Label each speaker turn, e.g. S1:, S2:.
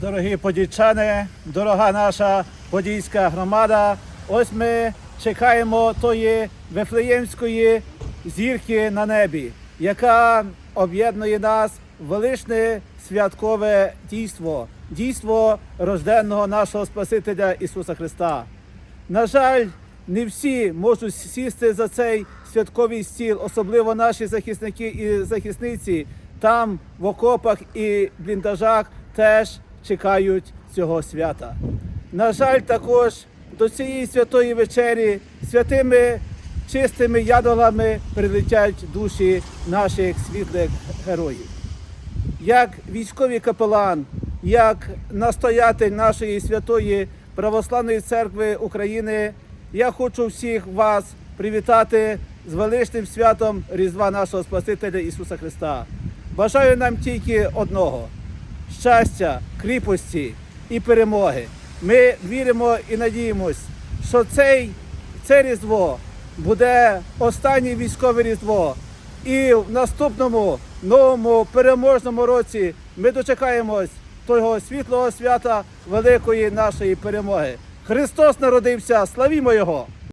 S1: Дорогі подільчани, дорога наша подільська громада. Ось ми чекаємо тої вифлеємської зірки на небі, яка об'єднує нас в величне святкове дійство, дійство рожденного нашого Спасителя Ісуса Христа. На жаль, не всі можуть сісти за цей святковий стіл, особливо наші захисники і захисниці там в окопах і бліндажах теж чекають цього свята. На жаль, також до цієї святої вечері святими чистими ядолами прилетять душі наших світлих героїв як військовий капелан, як настоятель нашої святої православної церкви України, я хочу всіх вас привітати з величним святом Різдва нашого Спасителя Ісуса Христа. Бажаю нам тільки одного щастя, кріпості і перемоги. Ми віримо і надіємось, що цей, це Різдво буде останнє військове Різдво. І в наступному новому переможному році ми дочекаємось того світлого свята великої нашої перемоги. Христос народився, славімо Його!